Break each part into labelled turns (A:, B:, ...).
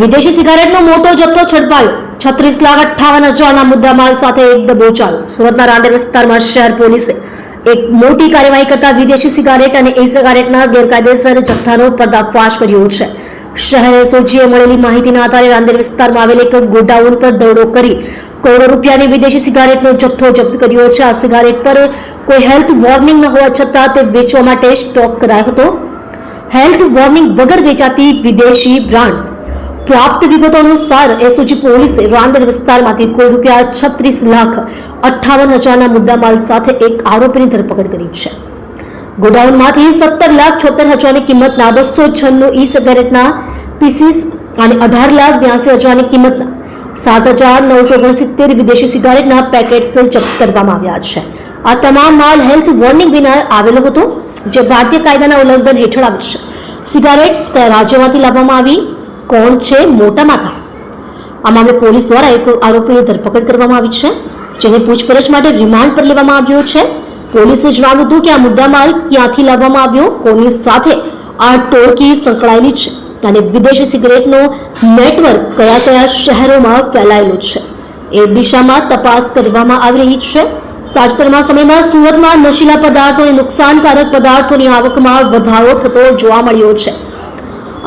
A: વિદેશી સિગારેટનો મોટો જથ્થો ઝડપાયો છત્રીસ લાખ અઠાવન હજારના મુદ્દામાલ સાથે એક દબોચાયો સુરતના રાંદેર વિસ્તારમાં શહેર પોલીસે એક મોટી કાર્યવાહી કરતા વિદેશી સિગારેટ અને ઈ સિગારેટના ગેરકાયદેસર જથ્થાનો પર્દાફાશ કર્યો છે. શહેર એસઓજીએ મળેલી માહિતીના આધારે રાંદેર વિસ્તારમાં આવેલ એક ગોડાઉન પર દરોડો કરી કરોડો રૂપિયાની વિદેશી સિગારેટનો જથ્થો જપ્ત કર્યો છે. આ સિગારેટ પર કોઈ હેલ્થ વોર્નિંગ ન હોવા છતાં તે વેચવા માટે સ્ટોક કરાયો હતો. હેલ્થ વોર્નિંગ વગર વેચાતી વિદેશી બ્રાન્ડ્સ પ્રાપ્ત વિગતો અનુસાર એસઓજી પોલીસે રાંદેર વિસ્તારમાંથી કોઈ રૂપિયા છત્રીસ લાખ અઠ્ઠાવન હજારના મુદ્દામાલ સાથે એક આરોપીની ધરપકડ કરી છે. ગોડાઉનમાંથી સત્તર લાખ છોતેર હજારની કિંમતના બસો છન્નું ઈ સિગારેટના પીસીસ અને અઢાર લાખ બ્યાસી હજારની કિંમતના સાત હજાર નવસો ઓગણસિત્તેર વિદેશી સિગારેટના પેકેટ્સ જપ્ત કરવામાં આવ્યા છે. આ તમામ માલ હેલ્થ વોર્નિંગ વિના આવેલો હતો, જે ભારતીય કાયદાના ઉલ્લંઘન હેઠળ આવે છે. સિગારેટ રાજ્યમાંથી લાવવામાં આવી કોણ છે મોટા માથા. આ મામલે પોલીસ દ્વારા એક આરોપીની ધરપકડ કરવામાં આવી છે, જેને પૂછપરછ માટે રિમાન્ડ પર લેવામાં આવ્યો છે. પોલીસે જણાવ્યું હતું કે આ મુદ્દામાલ ક્યાંથી લાવવામાં આવ્યો? કોની સાથે આ ટોળકી સંકળાયેલી છે? અને વિદેશી સિગરેટનો નેટવર્ક કયા કયા શહેરોમાં ફેલાયેલો છે? એ દિશામાં તપાસ કરવામાં આવી રહી છે. તાજેતરમાં સમયમાં સુરતમાં નશીલા પદાર્થો અને નુકસાનકારક પદાર્થોની આવકમાં વધારો થતો જોવા મળ્યો છે.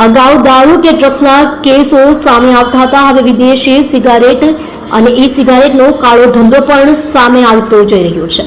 A: અગાઉ દારૂ કે ડ્રગ્સના કેસો સામે આવતા હતા. હવે વિદેશી સિગારેટ અને ઈ સિગારેટનો કાળો ધંધો પણ સામે આવતો જઈ રહ્યો છે.